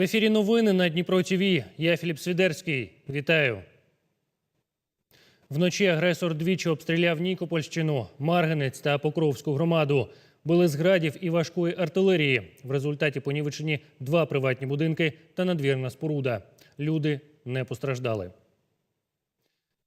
В ефірі новини на Дніпро ТВ. Я Філіп Свідерський. Вітаю. Вночі агресор двічі обстріляв Нікопольщину, Марганець та Покровську громаду. Били з градів і важкої артилерії. В результаті понівечені два приватні будинки та надвірна споруда. Люди не постраждали.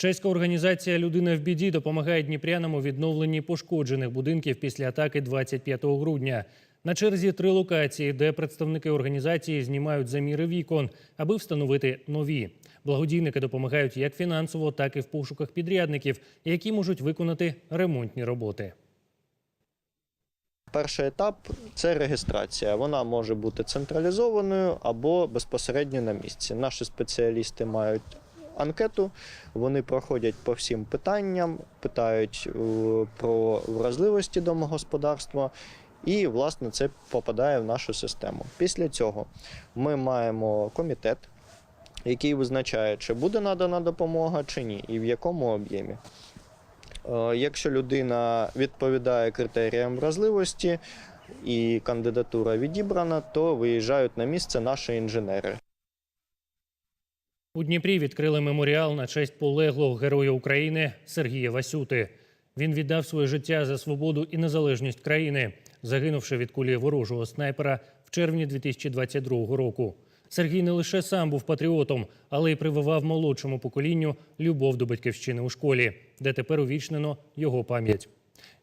Чеська організація Людина в біді допомагає дніпрянам у відновленні пошкоджених будинків після атаки 25 грудня. На черзі три локації, де представники організації знімають заміри вікон, аби встановити нові. Благодійники допомагають як фінансово, так і в пошуках підрядників, які можуть виконати ремонтні роботи. Перший етап це реєстрація. Вона може бути централізованою або безпосередньо на місці. Наші спеціалісти мають анкету, вони проходять по всім питанням, питають е, про вразливості домогосподарства. І, власне, це попадає в нашу систему. Після цього ми маємо комітет, який визначає, чи буде надана допомога, чи ні, і в якому об'ємі. Е, Якщо людина відповідає критеріям вразливості і кандидатура відібрана, то виїжджають на місце наші інженери. У Дніпрі відкрили меморіал на честь полеглого героя України Сергія Васюти. Він віддав своє життя за свободу і незалежність країни, загинувши від кулі ворожого снайпера в червні 2022 року. Сергій не лише сам був патріотом, але й прививав молодшому поколінню любов до батьківщини у школі, де тепер увічнено його пам'ять.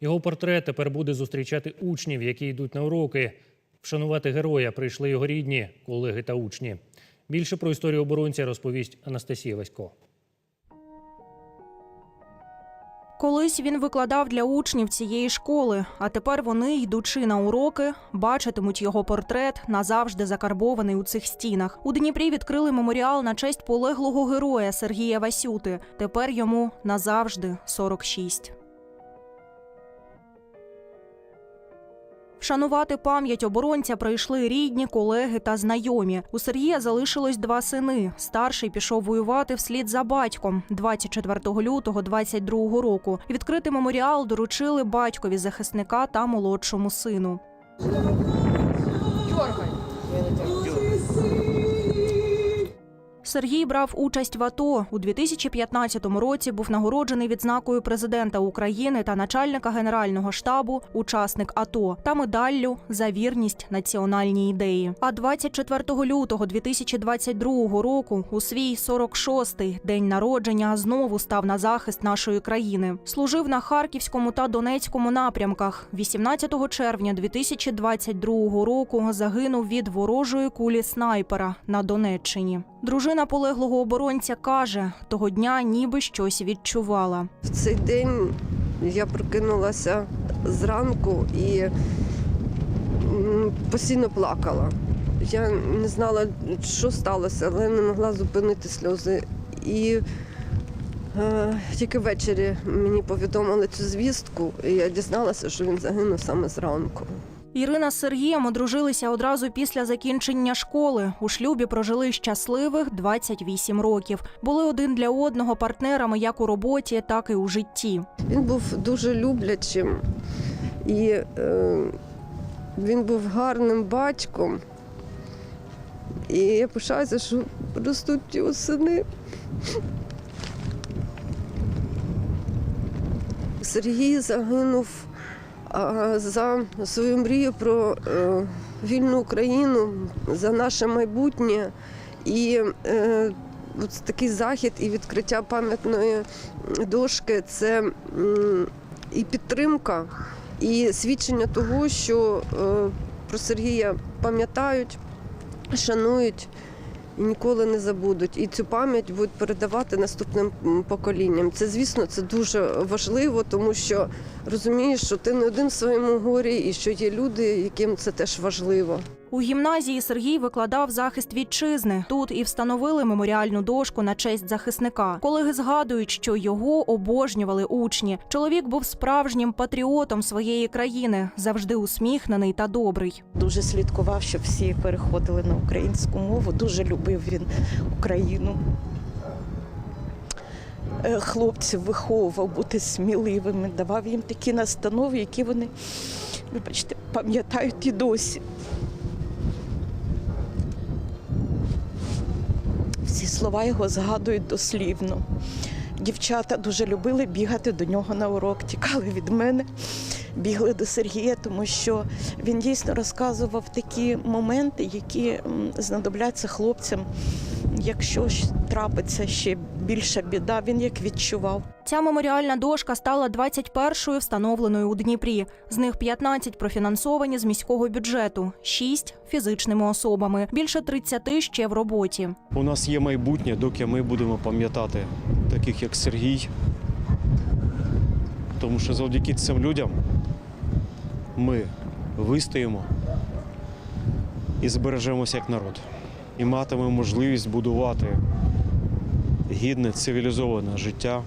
Його портрет тепер буде зустрічати учнів, які йдуть на уроки. Вшанувати героя прийшли його рідні, колеги та учні. Більше про історію оборонця розповість Анастасія Васько. Колись він викладав для учнів цієї школи, а тепер вони, йдучи на уроки, бачитимуть його портрет назавжди закарбований у цих стінах. У Дніпрі відкрили меморіал на честь полеглого героя Сергія Васюти. Тепер йому назавжди 46. Вшанувати пам'ять оборонця прийшли рідні, колеги та знайомі. У Сергія залишилось два сини. Старший пішов воювати вслід за батьком 24 лютого 22 року. Відкрити меморіал доручили батькові захисника та молодшому сину. Сергій брав участь в АТО. У 2015 році був нагороджений відзнакою президента України та начальника генерального штабу, учасник АТО та медаллю за вірність національній ідеї. А 24 лютого 2022 року, у свій 46-й день народження, знову став на захист нашої країни. Служив на харківському та донецькому напрямках. 18 червня 2022 року загинув від ворожої кулі снайпера на Донеччині. Дружина полеглого оборонця каже, того дня ніби щось відчувала. В цей день я прокинулася зранку і постійно плакала. Я не знала, що сталося, але не могла зупинити сльози. І е, тільки ввечері мені повідомили цю звістку, і я дізналася, що він загинув саме зранку. Ірина з Сергієм одружилися одразу після закінчення школи. У шлюбі прожили щасливих 28 років. Були один для одного партнерами як у роботі, так і у житті. Він був дуже люблячим і е, він був гарним батьком. І я пишаюся, що ростуть його сини. Сергій загинув а, за свою мрію про е, вільну Україну, за наше майбутнє. І е, такий захід і відкриття пам'ятної дошки це і підтримка, і свідчення того, що е, про Сергія пам'ятають, шанують ніколи не забудуть. І цю пам'ять будуть передавати наступним поколінням. Це, звісно, це дуже важливо, тому що розумієш, що ти не один в своєму горі, і що є люди, яким це теж важливо. У гімназії Сергій викладав захист вітчизни. Тут і встановили меморіальну дошку на честь захисника. Колеги згадують, що його обожнювали учні. Чоловік був справжнім патріотом своєї країни, завжди усміхнений та добрий. Дуже слідкував, щоб всі переходили на українську мову. Дуже любив він Україну. Е, Хлопців виховував бути сміливими, давав їм такі настанови, які вони, вибачте, пам'ятають і досі. Слова його згадують дослівно. Дівчата дуже любили бігати до нього на урок, тікали від мене, бігли до Сергія, тому що він дійсно розказував такі моменти, які знадобляться хлопцям, якщо трапиться ще більша біда, він як відчував. Ця меморіальна дошка стала 21-ю встановленою у Дніпрі. З них 15 профінансовані з міського бюджету, 6 – фізичними особами, більше 30 ще в роботі. У нас є майбутнє, доки ми будемо пам'ятати таких, як Сергій. Тому що завдяки цим людям ми вистоїмо і збережемося як народ. І матиме можливість будувати гідне цивілізоване життя,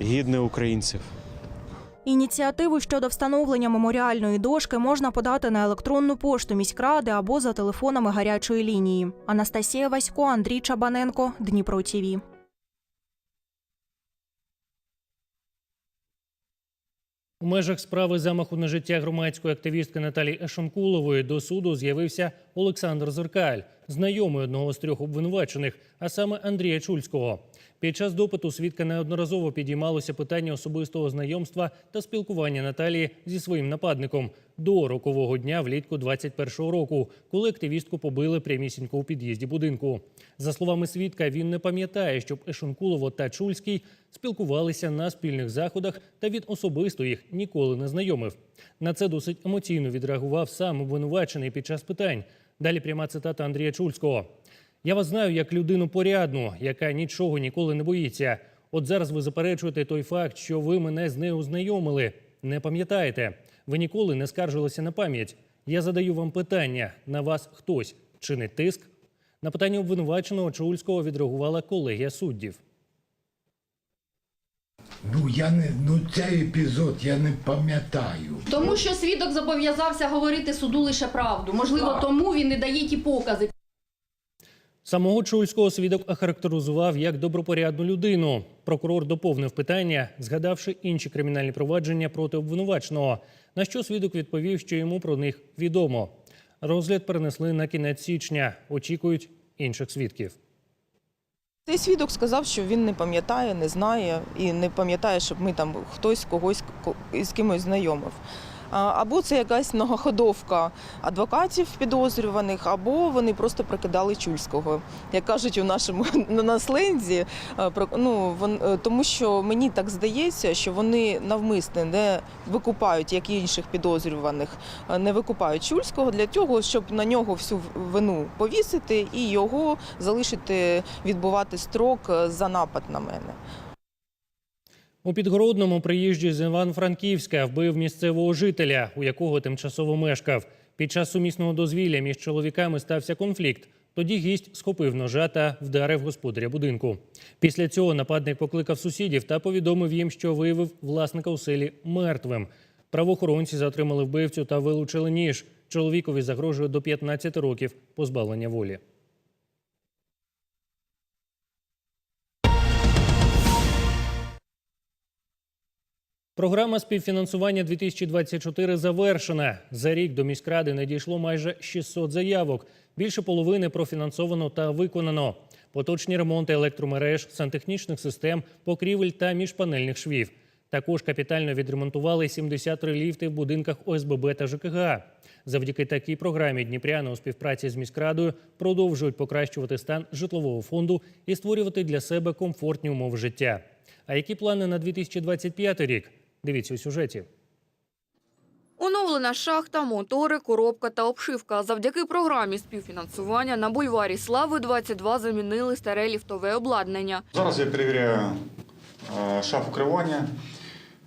гідне українців. Ініціативу щодо встановлення меморіальної дошки можна подати на електронну пошту міськради або за телефонами гарячої лінії. Анастасія Васько, Андрій Чабаненко, Дніпро ТІВІ. У межах справи замаху на життя громадської активістки Наталії Ешонкулової до суду з'явився Олександр Зеркаль, знайомий одного з трьох обвинувачених, а саме Андрія Чульського. Під час допиту свідка неодноразово підіймалося питання особистого знайомства та спілкування Наталії зі своїм нападником до рокового дня влітку 21-го року, коли активістку побили прямісінько у під'їзді будинку. За словами свідка, він не пам'ятає, щоб Ешонкулово та Чульський спілкувалися на спільних заходах та він особисто їх ніколи не знайомив. На це досить емоційно відреагував сам обвинувачений під час питань. Далі пряма цитата Андрія Чульського. Я вас знаю як людину порядну, яка нічого ніколи не боїться. От зараз ви заперечуєте той факт, що ви мене з нею знайомили. Не пам'ятаєте. Ви ніколи не скаржилися на пам'ять. Я задаю вам питання: на вас хтось чинить тиск? На питання обвинуваченого Чульського відреагувала колегія суддів. Ну я не ну цей епізод я не пам'ятаю. Тому що свідок зобов'язався говорити суду лише правду. Можливо, тому він не дає ті покази. Самого Чульського свідок охарактеризував як добропорядну людину. Прокурор доповнив питання, згадавши інші кримінальні провадження проти обвинуваченого. На що свідок відповів, що йому про них відомо. Розгляд перенесли на кінець січня. Очікують інших свідків. Цей свідок сказав, що він не пам'ятає, не знає і не пам'ятає, щоб ми там хтось когось з кимось знайомив. Або це якась многоходовка адвокатів підозрюваних, або вони просто прикидали Чульського. Як кажуть у нашому на слензі, е, ну, е, тому що мені так здається, що вони навмисне не викупають, як і інших підозрюваних, е, не викупають Чульського для того, щоб на нього всю вину повісити і його залишити відбувати строк за напад на мене. У Підгородному приїжджі з Івано-Франківська вбив місцевого жителя, у якого тимчасово мешкав. Під час сумісного дозвілля між чоловіками стався конфлікт. Тоді гість схопив ножа та вдарив господаря будинку. Після цього нападник покликав сусідів та повідомив їм, що виявив власника у селі мертвим. Правоохоронці затримали вбивцю та вилучили ніж. Чоловікові загрожує до 15 років позбавлення волі. Програма співфінансування 2024 завершена. За рік до міськради надійшло майже 600 заявок. Більше половини профінансовано та виконано. Поточні ремонти електромереж, сантехнічних систем, покрівель та міжпанельних швів. Також капітально відремонтували 73 ліфти в будинках ОСББ та ЖКГ. Завдяки такій програмі Дніпряни у співпраці з міськрадою продовжують покращувати стан житлового фонду і створювати для себе комфортні умови життя. А які плани на 2025 рік? Дивіться у сюжеті. Оновлена шахта, мотори, коробка та обшивка. Завдяки програмі співфінансування на бульварі Слави 22 замінили старе ліфтове обладнання. Зараз я перевіряю е, шафу керування.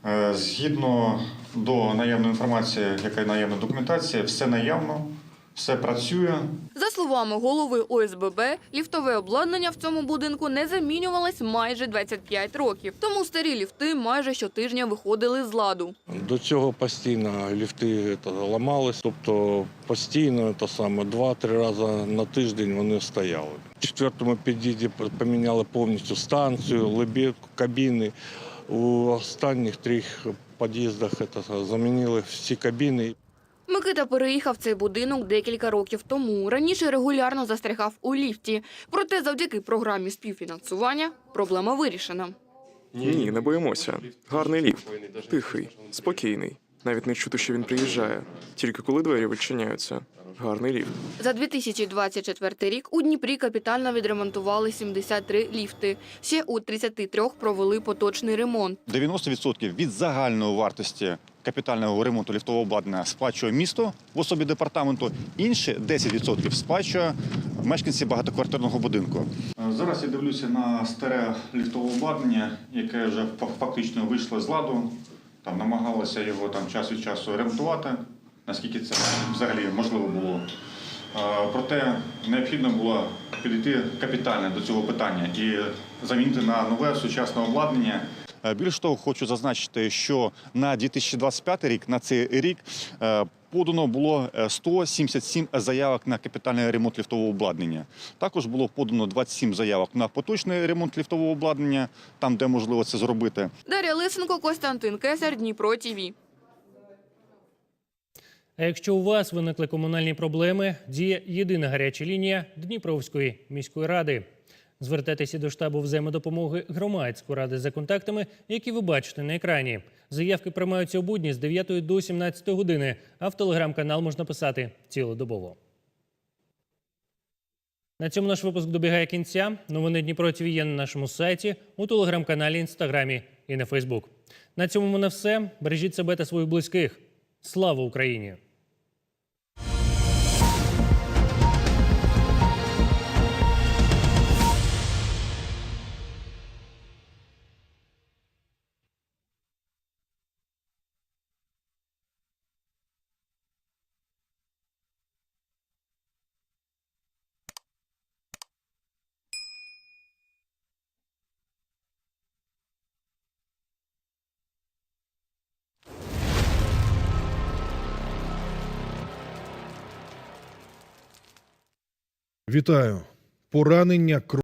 Е, Згідно до наявної інформації, яка наявна документація, все наявно, все працює. За словами голови ОСББ, ліфтове обладнання в цьому будинку не замінювалось майже 25 років. Тому старі ліфти майже щотижня виходили з ладу. До цього постійно ліфти ламались, тобто постійно то саме два-три рази на тиждень вони стояли. В четвертому під'їзді поміняли повністю станцію, лебідку, кабіни. У останніх трьох під'їздах замінили всі кабіни. Микита переїхав цей будинок декілька років тому. Раніше регулярно застрягав у ліфті. Проте завдяки програмі співфінансування проблема вирішена. Ні, не боїмося. Гарний ліфт. Тихий, спокійний. Навіть не чути, що він приїжджає. Тільки коли двері відчиняються. Гарний ліфт. За 2024 рік у Дніпрі капітально відремонтували 73 ліфти. Ще у 33 провели поточний ремонт. 90% від загальної вартості капітального ремонту ліфтового обладнання сплачує місто в особі департаменту. Інші 10% сплачує мешканці багатоквартирного будинку. Зараз я дивлюся на старе ліфтове обладнання, яке вже фактично вийшло з ладу. Там намагалися його там час від часу ремонтувати, наскільки це взагалі можливо було. Проте необхідно було підійти капітально до цього питання і замінити на нове сучасне обладнання. Е, Більш того, хочу зазначити, що на 2025 рік, на цей рік, е, подано було е, 177 заявок на капітальний ремонт ліфтового обладнання. Також було подано 27 заявок на поточний ремонт ліфтового обладнання, там, де можливо це зробити. Дар'я Лисенко, Костянтин Кесар, Дніпро ТІВІ. А якщо у вас виникли комунальні проблеми, діє єдина гаряча лінія Дніпровської міської ради. Звертайтеся до штабу взаємодопомоги громадської ради за контактами, які ви бачите на екрані. Заявки приймаються у будні з 9 до 17 години, а в телеграм-канал можна писати цілодобово. На цьому наш випуск добігає кінця. Новини Дніпро ТВ є на нашому сайті, у телеграм-каналі, інстаграмі і на Фейсбук. На цьому мене все. Бережіть себе та своїх близьких. Слава Україні! Вітаю. Поранення